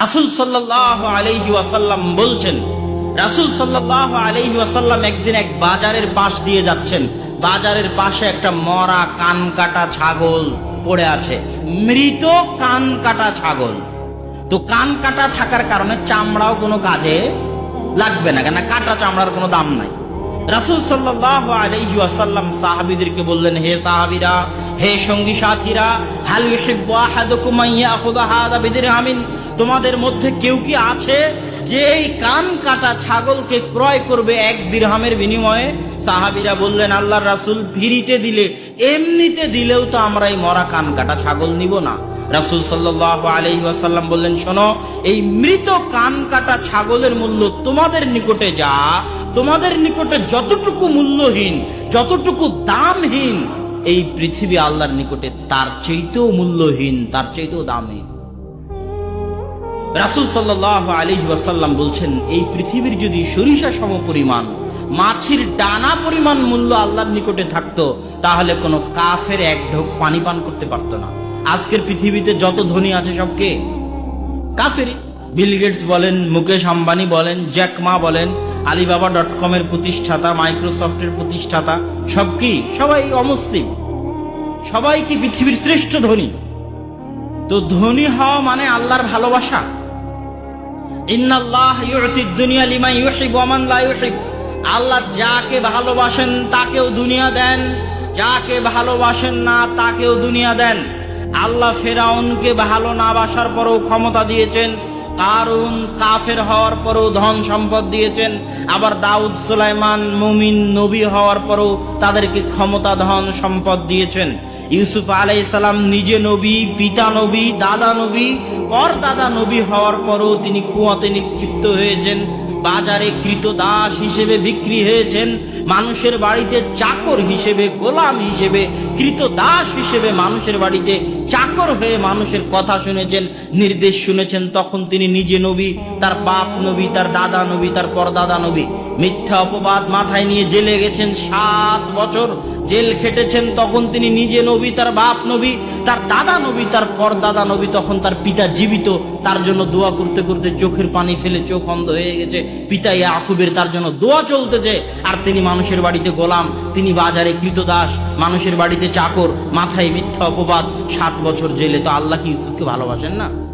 রাসুল সাল্লাহ আলহি ওয়াসাল্লাম বলছেন, রাসুল সাল্লাহ আলহি ওয়াসাল্লাম একদিন এক বাজারের পাশ দিয়ে যাচ্ছেন। বাজারের পাশে একটা মরা কান কাটা ছাগল পড়ে আছে। মৃত কান কাটা ছাগল। তো কান কাটা থাকার কারণে চামড়াও কোনো কাজে লাগবে না কেন কাটা চামড়ার কোনো দাম নাই। রাসুল সাল্লাহ আলাইহি ওয়াসাল্লাম সাহাবীদেরকে বললেন, হে সাহাবীরা হে সঙ্গী সাথীরা, হাল ইউহিব্বু আহাদুকুম ইয়াখুযা হাদা বিদিরহামিন তোমাদের মধ্যে কেউ কি আছে যে এই কান কাটা ছাগলকে ক্রয় করবে এক দিরহামের বিনিময়ে? সাহাবীরা বললেন, আল্লাহর রাসূল ফিরিতে দিলে, এমনিতে দিলেও তো আমরা এই মরা কান কাটা ছাগল নিব না। রাসুল সাল্লাহ আলহি ওয়াসাল্লাম বললেন, শোনো, এই মৃত কান কাটা ছাগলের মূল্য তোমাদের নিকটে যা, তোমাদের নিকটে যতটুকু মূল্যহীন, যতটুকু দামহীন এই পৃথিবী আল্লাহর নিকটে তার চাইতেও মূল্যহীন, তার চাইতেও দামহীন রাসুল সাল্লাহ আলী ওয়াসাল্লাম বলছেন, এই পৃথিবীর যদি সরিষা সম পরিমাণ, মাছির ডানা পরিমাণ মূল্য আল্লাহর নিকটে থাকতো, তাহলে কোনো কাফের এক ঢোক পানি পান করতে পারতো না। আজকের পৃথিবীতে যত ধনী আছে সব কে কাফেরই বিল গেটস বলেন, মুকেশ আম্বানি বলেন জ্যাকমা বলেন আলিবাবা ডট কমের প্রতিষ্ঠাতা মাইক্রোসফটের প্রতিষ্ঠাতা, সব কি? সবাই অমুসলিম। সবাই কি পৃথিবীর শ্রেষ্ঠ ধনী? তো ধনী হওয়া মানে আল্লাহর ভালোবাসা। ইন্নাল্লাহ ইউতিদ দুনিয়া লিমান ইউহিব ওয়া মান লা ইউহিব। আল্লাহ যাকে ভালোবাসেন, তাকেও দুনিয়া দেন। যাকে ভালোবাসেন না, তাকেও দুনিয়া দেন। আল্লাহ ফেরাউনকে ভালো না বাসার পরেও ক্ষমতা দিয়েছেন। কারুন কাফের হওয়ার পরও ধন সম্পদ দিয়েছেন। আবার দাউদ সুলাইমান মুমিন নবী হওয়ার পরও তাদেরকে ক্ষমতা ধন সম্পদ দিয়েছেন। ইউসুফ আলাই সালাম নিজে নবী, পিতা নবী, দাদা নবী পর দাদা নবী হওয়ার পরও তিনি কুয়াতে নিক্ষিপ্ত হয়েছেন, বাজারে কৃত দাস হিসেবে বিক্রি হয়েছেন, মানুষের বাড়িতে চাকর হিসেবে, গোলাম হিসেবে, কৃত দাস হিসেবে মানুষের বাড়িতে চাকর হয়ে মানুষের কথা শুনেছেন, নির্দেশ শুনেছেন, তখন তিনি নিজে নবী, তার বাপ নবী, তার দাদা নবী, তার পরদাদা নবী। মিথ্যা অপবাদ মাথায় নিয়ে জেলে গেছেন সাত বছর জেল খেটেছেন, তখন তিনি নিজে নবী, তার বাপ নবী, তার দাদা নবী, তার পরদাদা নবী, তখন তার পিতা জীবিত। তার জন্য দোয়া করতে করতে চোখের পানি ফেলে চোখ অন্ধ হয়ে গেছে। পিতা ইয়াকুবের তার জন্য দোয়া চলতেছে। আর তিনি মানুষের বাড়িতে গোলাম, তিনি বাজারে কৃতদাস, মানুষের বাড়িতে চাকর, মাথায় মিথ্যা অপবাদ। সাত বছর জেলে, তো আল্লাহ কি ইউসুফকে ভালোবাসেন না?